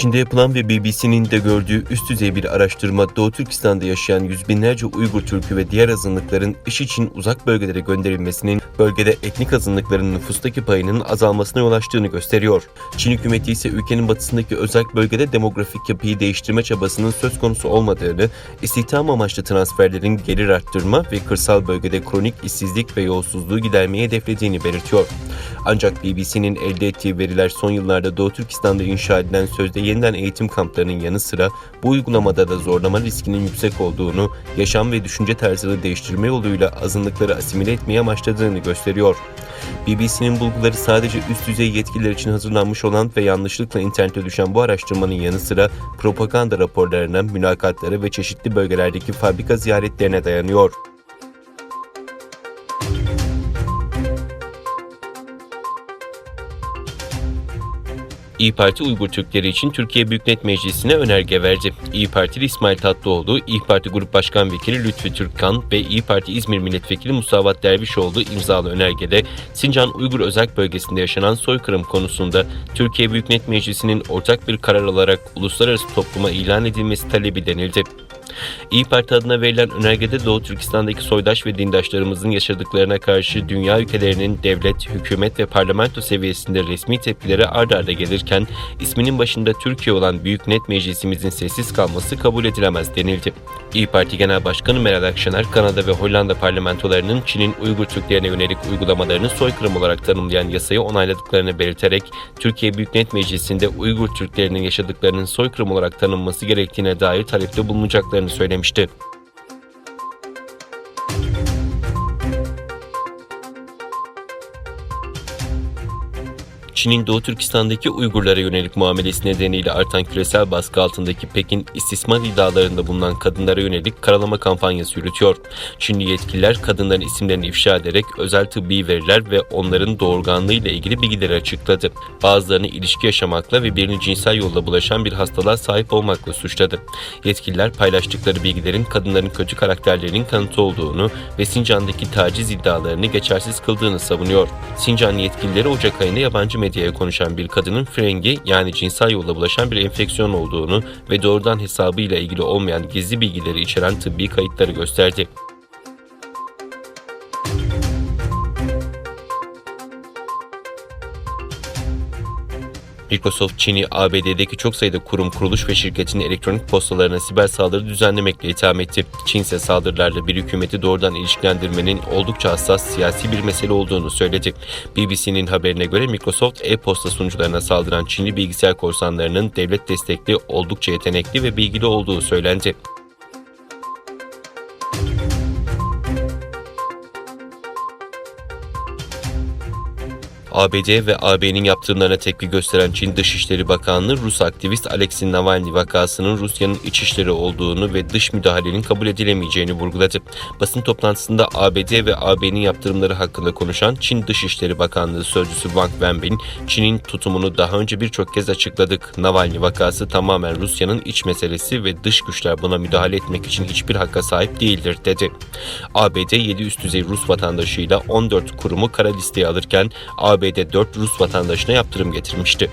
Çin'de yapılan ve BBC'nin de gördüğü üst düzey bir araştırma Doğu Türkistan'da yaşayan yüz binlerce Uygur Türk'ü ve diğer azınlıkların iş için uzak bölgelere gönderilmesinin bölgede etnik azınlıkların nüfustaki payının azalmasına yol açtığını gösteriyor. Çin hükümeti ise ülkenin batısındaki özel bölgede demografik yapıyı değiştirme çabasının söz konusu olmadığını, istihdam amaçlı transferlerin gelir arttırma ve kırsal bölgede kronik işsizlik ve yolsuzluğu gidermeyi hedeflediğini belirtiyor. Ancak BBC'nin elde ettiği veriler son yıllarda Doğu Türkistan'da inşa edilen sözde yeniden eğitim kamplarının yanı sıra bu uygulamada da zorlama riskinin yüksek olduğunu, yaşam ve düşünce tarzını değiştirme yoluyla azınlıkları asimile etmeye amaçladığını gösteriyor. BBC'nin bulguları sadece üst düzey yetkililer için hazırlanmış olan ve yanlışlıkla internete düşen bu araştırmanın yanı sıra propaganda raporlarına, mülakatlara ve çeşitli bölgelerdeki fabrika ziyaretlerine dayanıyor. İyi Parti Uygur Türkleri için Türkiye Büyük Millet Meclisi'ne önerge verdi. İyi Partili İsmail Tatlıoğlu, İyi Parti Grup Başkan Vekili Lütfi Türkkan ve İyi Parti İzmir Milletvekili Musavat Dervişoğlu imzalı önergede Sincan Uygur Özel Bölgesi'nde yaşanan soykırım konusunda Türkiye Büyük Millet Meclisi'nin ortak bir karar alarak uluslararası topluma ilan edilmesi talebi denildi. İyi Parti adına verilen önergede Doğu Türkistan'daki soydaş ve dindaşlarımızın yaşadıklarına karşı dünya ülkelerinin devlet, hükümet ve parlamento seviyesinde resmi tepkileri ard arda gelirken isminin başında Türkiye olan Büyük Net Meclisimizin sessiz kalması kabul edilemez denildi. İyi Parti Genel Başkanı Meral Akşener, Kanada ve Hollanda parlamentolarının Çin'in Uygur Türklerine yönelik uygulamalarını soykırım olarak tanımlayan yasayı onayladıklarını belirterek Türkiye Büyük Net Meclisi'nde Uygur Türklerinin yaşadıklarının soykırım olarak tanınması gerektiğine dair talepte bulunacaklarını söylemişti. Çin'in Doğu Türkistan'daki Uygurlara yönelik muamelesi nedeniyle artan küresel baskı altındaki Pekin istismar iddialarında bulunan kadınlara yönelik karalama kampanyası yürütüyor. Çinli yetkililer kadınların isimlerini ifşa ederek özel tıbbi veriler ve onların doğurganlığı ile ilgili bilgileri açıkladı. Bazılarını ilişki yaşamakla ve birini cinsel yolla bulaşan bir hastalığa sahip olmakla suçladı. Yetkililer paylaştıkları bilgilerin kadınların kötü karakterlerinin kanıtı olduğunu ve Sincan'daki taciz iddialarını geçersiz kıldığını savunuyor. Sincan yetkilileri Ocak ayında yabancı medyaya konuşan bir kadının frengi yani cinsel yolla bulaşan bir enfeksiyon olduğunu ve doğrudan hesabıyla ilgili olmayan gizli bilgileri içeren tıbbi kayıtları gösterdi. Microsoft, Çin'i ABD'deki çok sayıda kurum, kuruluş ve şirketin elektronik postalarına siber saldırı düzenlemekle itham etti. Çin ise saldırılarla bir hükümeti doğrudan ilişkilendirmenin oldukça hassas siyasi bir mesele olduğunu söyledi. BBC'nin haberine göre Microsoft e-posta sunucularına saldıran Çinli bilgisayar korsanlarının devlet destekli, oldukça yetenekli ve bilgili olduğu söylendi. ABD ve AB'nin yaptırımlarına tepki gösteren Çin Dışişleri Bakanlığı Rus aktivist Alexei Navalny vakasının Rusya'nın iç işleri olduğunu ve dış müdahalenin kabul edilemeyeceğini vurguladı. Basın toplantısında ABD ve AB'nin yaptırımları hakkında konuşan Çin Dışişleri Bakanlığı Sözcüsü Wang Wenbin, Çin'in tutumunu daha önce birçok kez açıkladık. Navalny vakası tamamen Rusya'nın iç meselesi ve dış güçler buna müdahale etmek için hiçbir hakka sahip değildir dedi. ABD 7 üst düzey Rus vatandaşıyla 14 kurumu kara listeye alırken ABD 4 Rus vatandaşına yaptırım getirmişti.